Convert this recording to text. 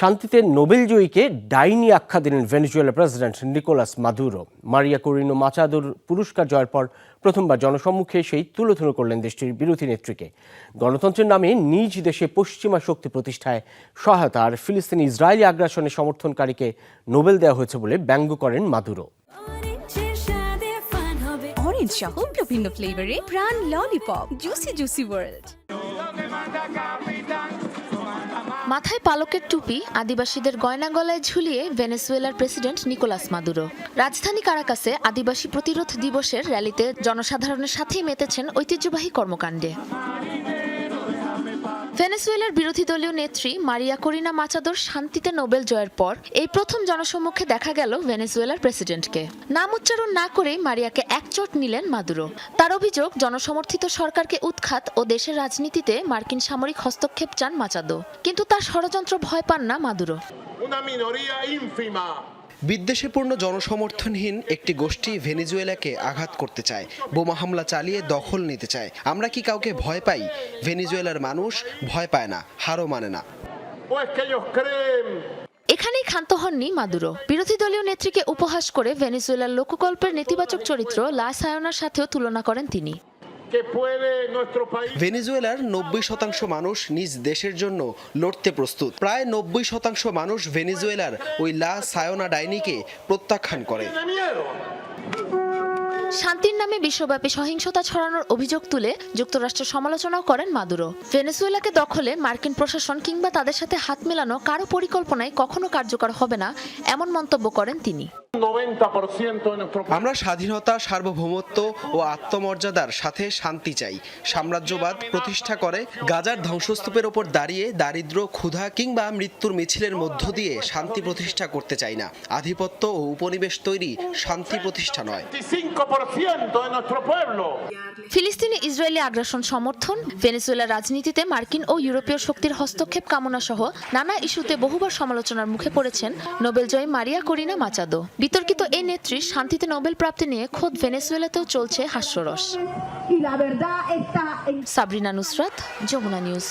শান্তিতে নোবেলজয়ীকে ডাইনি আখ্যা দিলেন Venezuela president Nicolas Maduro. Maria Corina মাচাদোর পুরস্কার জয়ের পর প্রথমবার জনসম্মুখে সেই তুলোধুলো করলেন দেশটির বিরোধী নেত্রীকে। গণতন্ত্রের নামে নিজ দেশে পশ্চিমা শক্তি প্রতিষ্ঠায় সহায়তা আর ফিলিস্তিনি ইসরায়েলি আগ্রাসনের সমর্থনকারীকে নোবেল দেওয়া হয়েছে বলে ব্যঙ্গ করেন মাদুরো। অরেঞ্জের স্বাদে ফান হবে অরেঞ্জ সহ ভিন্ন ভিন্ন ফ্লেভারে প্রাণ ললিপপ জুসি জুসি ওয়ার্ল্ড মাথায় পালকের টুপি আদিবাসীদের গয়না গলায় ঝুলিয়ে ভেনেসুয়েলার প্রেসিডেন্ট নিকোলাস মাদুরো। রাজধানী কারাকাসে আদিবাসী প্রতিরোধ দিবসের র্যালিতে জনসাধারণের সাথেই মেতেছেন ঐতিহ্যবাহী কর্মকাণ্ডে। ভেনেজুয়েলার বিরোধী দলীয় নেত্রী মারিয়া করিনা মাচাদোর শান্তিতে নোবেল জয়ের পর এই প্রথম জনসম্মুখে দেখা গেল ভেনেজুয়েলার প্রেসিডেন্টকে। নাম উচ্চারণ না করেই মারিয়াকে একচোট নিলেন মাদুরো। তার অভিযোগ, জনসমর্থিত সরকারকে উৎখাত ও দেশের রাজনীতিতে মার্কিন সামরিক হস্তক্ষেপ চান মাচাদো। কিন্তু তার ষড়যন্ত্র ভয় পান না মাদুরো। বিদ্বেষপূর্ণ জনসমর্থনহীন একটি গোষ্ঠী ভেনিজুয়েলাকে আঘাত করতে চায়, বোমা হামলা চালিয়ে দখল নিতে চায়। আমরা কি কাউকে ভয় পাই? ভেনিজুয়েলার মানুষ ভয় পায় না, হারও মানে না। এখানেই ক্ষান্ত হননি মাদুরো। বিরোধী দলীয় নেত্রীকে উপহাস করে ভেনিজুয়েলার লোককল্পের নেতিবাচক চরিত্র লা সায়োনার সাথেও তুলনা করেন তিনি। ভেনেজুয়েলার নব্বই শতাংশ মানুষ নিজ দেশের জন্য লড়তে প্রস্তুত। প্রায় নব্বই শতাংশ মানুষ ভেনেজুয়েলার ওই লা সায়োনা ডাইনিকে প্রত্যাখ্যান করে। শান্তির নামে বিশ্বব্যাপী সহিংসতা ছড়ানোর অভিযোগ তুলে যুক্তরাষ্ট্রের সমালোচনাও করেন মাদুরো। ভেনেজুয়েলাকে দখলে মার্কিন প্রশাসন কিংবা তাদের সাথে হাত মেলানো কারও পরিকল্পনায় কখনো কার্যকর হবে না এমন মন্তব্য করেন তিনি। 90% de nuestro país আমরা স্বাধীনতা সার্বভৌমত্ব ও আত্মমর্যাদার সাথে শান্তি চাই। সাম্রাজ্যবাদ প্রতিষ্ঠা করে গাজার ধ্বংসস্তূপের ওপর দাঁড়িয়ে দারিদ্র ক্ষুধা কিংবা মৃত্যুর মিছিলের মধ্য দিয়ে শান্তি প্রতিষ্ঠা করতে চাই না। আধিপত্য ও উপনিবেশ তৈরি শান্তি প্রতিষ্ঠা নয়। 25% de nuestro pueblo ফিলিস্তিনি ইসরায়েলি আগ্রাসন সমর্থন ভেনেজুয়েলার রাজনীতিতে মার্কিন ও ইউরোপীয় শক্তির হস্তক্ষেপ কামনা সহ নানা ইস্যুতে বহুবার সমালোচনার মুখে পড়েছেন নোবেলজয়ী মারিয়া করিনা মাচাদো। বিতর্কিত এই নেত্রীর শান্তিতে নোবেল প্রাপ্তি নিয়ে খোদ ভেনেজুয়েলাতেও চলছে হাস্যরস। সাবরিনা নুসরাত যমুনা নিউজ।